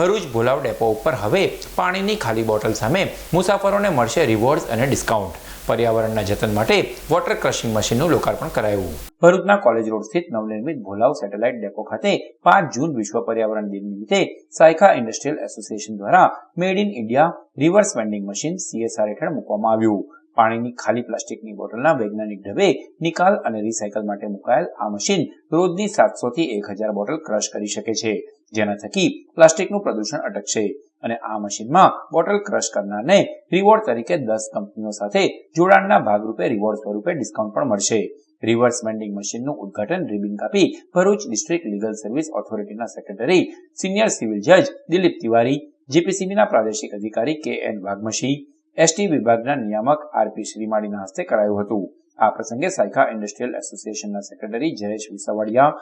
Bharuch Bholav depot ઉપર હવે પાણીની ખાલી બોટલ સામે મુસાફરોને મળશે રિવોર્ડ્સ અને ડિસ્કાઉન્ટ પર્યાવરણના જતન માટે વોટર ક્રશિંગ મશીનનું લોકાર્પણ કરાયું. ભરૂચના કોલેજ રોડ સ્થિત નવનિર્મિત ભોલાવ સેટેલાઇટ ડેપો ખાતે પાંચ જૂન વિશ્વ પર્યાવરણ દિન નિમિત્તે સાયખા ઇન્ડસ્ટ્રીયલ એસોસિએશન દ્વારા made in India reverse vending machine CSR હેઠળ મૂકવામાં આવ્યું. પાણીની ખાલી પ્લાસ્ટિકની બોટલના વૈજ્ઞાનિક ઢબે નિકાલ અને રિસાયકલ માટે મુકાયેલ આ મશીન રોજની સાતસો થી એક હજાર બોટલ ક્રશ કરી શકે છે. જેના થકી પ્લાસ્ટિકનું પ્રદૂષણ અટકશે અને આ મશીનમાં બોટલ ક્રશ કરનારને રિવોર્ડ તરીકે દસ કંપનીઓ સાથે જોડાણના ભાગરૂપે રિવોર્ડ સ્વરૂપે ડિસ્કાઉન્ટ પણ મળશે. રિવર્સ વેન્ડિંગ મશીનનું ઉદ્ઘાટન રિબિન કાપી ભરૂચ ડિસ્ટ્રિક્ટ લીગલ સર્વિસ ઓથોરિટીના સેક્રેટરી સિનિયર સિવિલ જજ દિલીપ તિવારી, જીપીસીબીના પ્રાદેશિક અધિકારી કે એન વાઘમશી એસટી વિભાગના નિયામક આરપી શ્રીમાળીના હસ્તે કરાયું હતું. આ પ્રસંગે સાયખા ઇન્ડસ્ટ્રીયલ એસોસિએશનના secretary Jayesh Visavadia,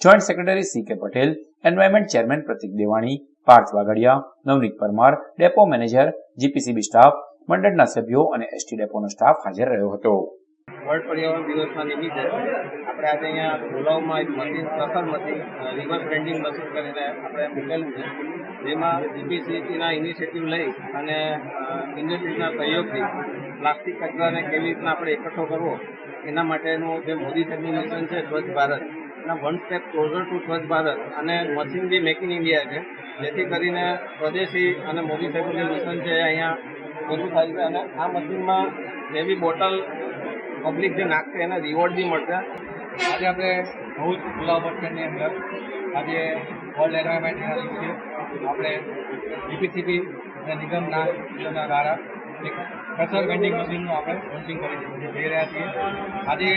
joint secretary C K Patel, environment chairman Pratik Devani, Parth Vagadia Navneet Parmar, depot manager, GPCB staff, મંડળના સભ્યો અને એસટી ડેપોનો સ્ટાફ હાજર રહ્યો હતો. વર્લ્ડ પર્યાવરણ દિવસના નિમિત્તે આપણે આજે અહીંયા ભોલાવમાં એક મશીન સફર મશીન રિવર વેન્ડિંગ મશીન કરીને આપણે મૂકેલું છે. જેમાં જીપીસીસીના ઇનિશિયેટિવ લઈ અને ઇન્ડસ્ટ્રીના સહયોગથી પ્લાસ્ટિક કચરાને કેવી રીતના આપણે એકઠો કરવો, એના માટેનું જે મોદી સાહેબનું મિશન છે સ્વચ્છ ભારત. એના one step closure two Swachh Bharat અને machine be make in India છે. જેથી કરીને સ્વદેશી અને મોદી સાહેબનું જે મિશન છે અહીંયા વધુ થાય છે અને આ મશીનમાં જેવી બોટલ પબ્લિક જે નાખશે એને રિવોર્ડ બી મળશે. આજે આપણે ભરૂચ ખુલ્લા બસ સ્ટેન્ડની અંદર. આજે વર્લ્ડ એન્વાયરમેન્ટના દિવસે આપણે જીપીસીબી અને નિગમના નિગમના દ્વારા એક કચર વેન્ડિંગ મશીનનું આપણે લોન્ચિંગ કરી જઈ રહ્યા છીએ. આજે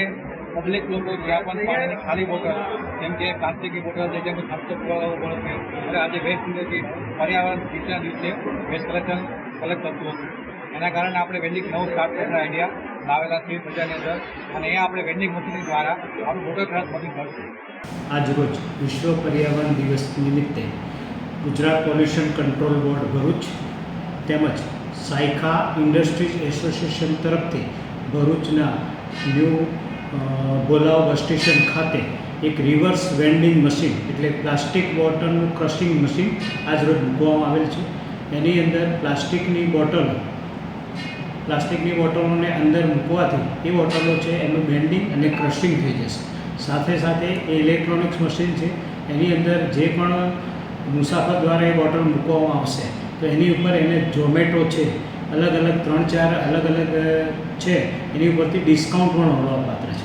પબ્લિક લોકો જ્યાં પણ પાણીની ખાલી બોટલ જેમ કે પ્લાસ્ટિકની બોટલ છે, જેમ કે થમ્સઅપ બોટલ છે. અને આજે વેસ્ટ ઇન્ડિયાથી પર્યાવરણ દિવસના દિવસે વેસ્ટ કલેક્શન કલેક્ટ થતું હતું એના કારણે આપણે વેન્ડિંગ નવું સ્ટાર્ટ કરતા આઈડિયા લાવેલા છે બજારની અંદર. અને એ આપણે વેન્ડિંગ મશીન દ્વારા આપણું ક્લાસ મશીન કરશું આજરોજ વિશ્વ પર્યાવરણ દિવસ નિમિત્તે Gujarat pollution control board Bharuch તેમજ સાયખા ઇન્ડસ્ટ્રીઝ એસોસિએશન તરફથી ભરૂચના ન્યૂ બોલાવ બસ સ્ટેશન ખાતે એક રિવર્સ વેન્ડિંગ મશીન એટલે પ્લાસ્ટિક બોટલનું ક્રશિંગ મશીન આજરોજ મૂકવામાં આવેલ છે. એની અંદર પ્લાસ્ટિકની બોટલ પ્લાસ્ટિકની બોટલોને અંદર મૂકવાથી એ બોટલો છે, એનું બેન્ડિંગ અને ક્રશિંગ થઈ જશે. સાથે સાથે એ ઇલેક્ટ્રોનિક્સ મશીન છે, એની અંદર જે પણ મુસાફર દ્વારા એ બોટલ મૂકવામાં આવશે, તો એની ઉપર એને ઝોમેટો છે, અલગ અલગ ત્રણ ચાર અલગ અલગ છે, એની ઉપરથી ડિસ્કાઉન્ટ પણ મળવાપાત્ર છે.